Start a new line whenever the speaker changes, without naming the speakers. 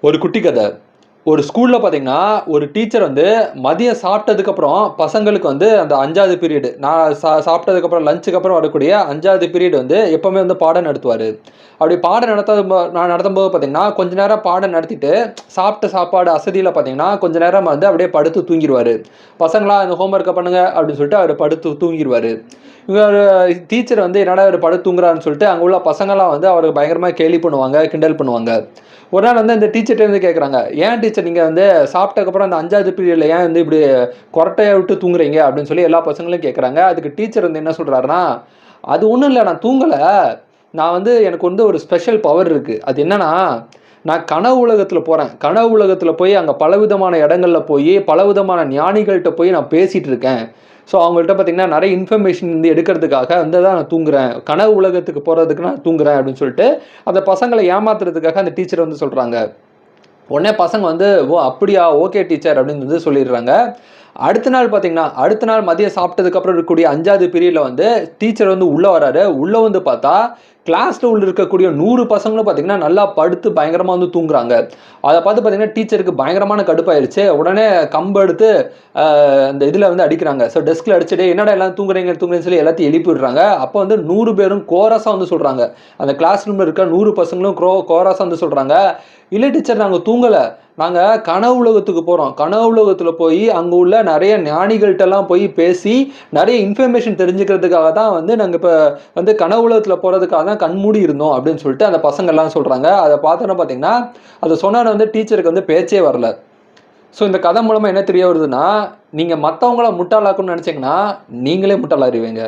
ஒரு குட்டி கதை. ஒரு ஸ்கூலில் பார்த்தீங்கன்னா ஒரு டீச்சர் வந்து மதியம் சாப்பிட்டதுக்கப்புறம் பசங்களுக்கு வந்து அந்த அஞ்சாவது பீரியடு நான் சா சாப்பிட்டதுக்கப்புறம் லஞ்சுக்கு அப்புறம் வரக்கூடிய அஞ்சாவது பீரியட் வந்து எப்போவுமே வந்து பாடம் நடத்துவார். அப்படி பாடம் நடத்தாத நான் நடத்தும்போது பார்த்தீங்கன்னா கொஞ்ச நேரம் பாடம் நடத்திட்டு சாப்பிட்ட சாப்பாடு அசதியில் பார்த்தீங்கன்னா கொஞ்ச நேரம் வந்து அப்படியே படுத்து தூங்கிடுவார் பசங்களா இந்த ஹோம்ஒர்க்கை பண்ணுங்க அப்படின்னு சொல்லிட்டு அவர் படுத்து தூங்கிடுவார் இவர் டீச்சர் வந்து என்னடா இவர் படுத்து தூங்குறான்னு சொல்லிட்டு அங்கே உள்ள பசங்களாம் வந்து அவருக்கு பயங்கரமாக கேலி பண்ணுவாங்க கிண்டல் பண்ணுவாங்க. ஒரு நாள் வந்து அந்த டீச்சர்கிட்ட வந்து கேட்குறாங்க ஏன் டீச்சர் நீங்கள் வந்து சாப்பிட்டக்கப்புறம் அந்த அஞ்சாவது பீரியடில் ஏன் வந்து இப்படி கொரட்டையை விட்டு தூங்குறீங்க அப்படின்னு சொல்லி எல்லா பசங்களும் கேட்குறாங்க அதுக்கு டீச்சர் வந்து என்ன சொல்கிறாருன்னா அது ஒன்றும் இல்லை நான் தூங்கலை. நான் வந்து எனக்கு வந்து ஒரு ஸ்பெஷல் பவர் இருக்குது அது என்னன்னா நான் கனவு உலகத்தில் போகிறேன் கனவு உலகத்தில் போய் அங்கே பலவிதமான இடங்கள்ல போய் பலவிதமான ஞானிகள்கிட்ட போய் நான் பேசிகிட்டு இருக்கேன். ஸோ அவங்கள்ட்ட பார்த்தீங்கன்னா நிறைய இன்ஃபர்மேஷன் வந்து எடுக்கிறதுக்காக வந்து தான் நான் தூங்குறேன். கனவு உலகத்துக்கு போகிறதுக்கு நான் தூங்குறேன் அப்படின்னு சொல்லிட்டு அந்த பசங்களை ஏமாத்துறதுக்காக அந்த டீச்சர் வந்து சொல்கிறாங்க உடனே பசங்க வந்து ஓ அப்படியா? ஓகே டீச்சர் அப்படின்னு வந்து சொல்லிடுறாங்க. அடுத்த நாள் பார்த்தீங்கன்னா அடுத்த நாள் மதியம் சாப்பிட்டதுக்கப்புறம் இருக்கக்கூடிய அஞ்சாவது பீரியடில் வந்து டீச்சர் வந்து உள்ளே வராரு. உள்ளே வந்து பார்த்தா கிளாஸில் உள்ள இருக்கக்கூடிய நூறு பசங்களும் பார்த்தீங்கன்னா நல்லா படுத்து பயங்கரமாக வந்து தூங்குறாங்க. அதை பார்த்து பார்த்தீங்கன்னா டீச்சருக்கு பயங்கரமான கடுப்பாயிருச்சு. உடனே கம்பு எடுத்து அந்த இதில் வந்து அடிக்கிறாங்க. ஸோ டெஸ்கில் அடிச்சுட்டு என்னடா எல்லாம் தூங்குறீங்க தூங்குறேன்னு சொல்லி எல்லாத்தையும் எழுப்பி விடுறாங்க அப்போ வந்து நூறு பேரும் கோரஸாக வந்து சொல்கிறாங்க அந்த கிளாஸ் ரூமில் இருக்க நூறு பசங்களும் க்ரோ கோரஸாக வந்து சொல்கிறாங்க இல்லை டீச்சர் நாங்கள் தூங்கலை. நாங்கள் கனவு உலகத்துக்கு போகிறோம் கனவு உலகத்தில் போய் அங்கே உள்ள நிறைய ஞானிகள்கிட்டலாம் போய் பேசி நிறைய இன்ஃபர்மேஷன் தெரிஞ்சுக்கிறதுக்காக தான் வந்து நாங்கள் இப்போ வந்து கனவு உலகத்தில் போகிறதுக்காக தான் கண்மூடி இருந்தோம் அப்படின்னு சொல்லிட்டு அந்த பசங்கள்லாம் சொல்கிறாங்க அதை பார்த்தோன்னா பார்த்தீங்கன்னா அதை சொன்னோன்னே வந்து டீச்சருக்கு வந்து பேச்சே வரல. ஸோ இந்த கதை மூலமாக என்ன தெரிய வருதுன்னா நீங்கள் மற்றவங்கள முட்டாளாக்கணும்னு நினச்சிங்கன்னா நீங்களே முட்டாளாயிருவீங்க.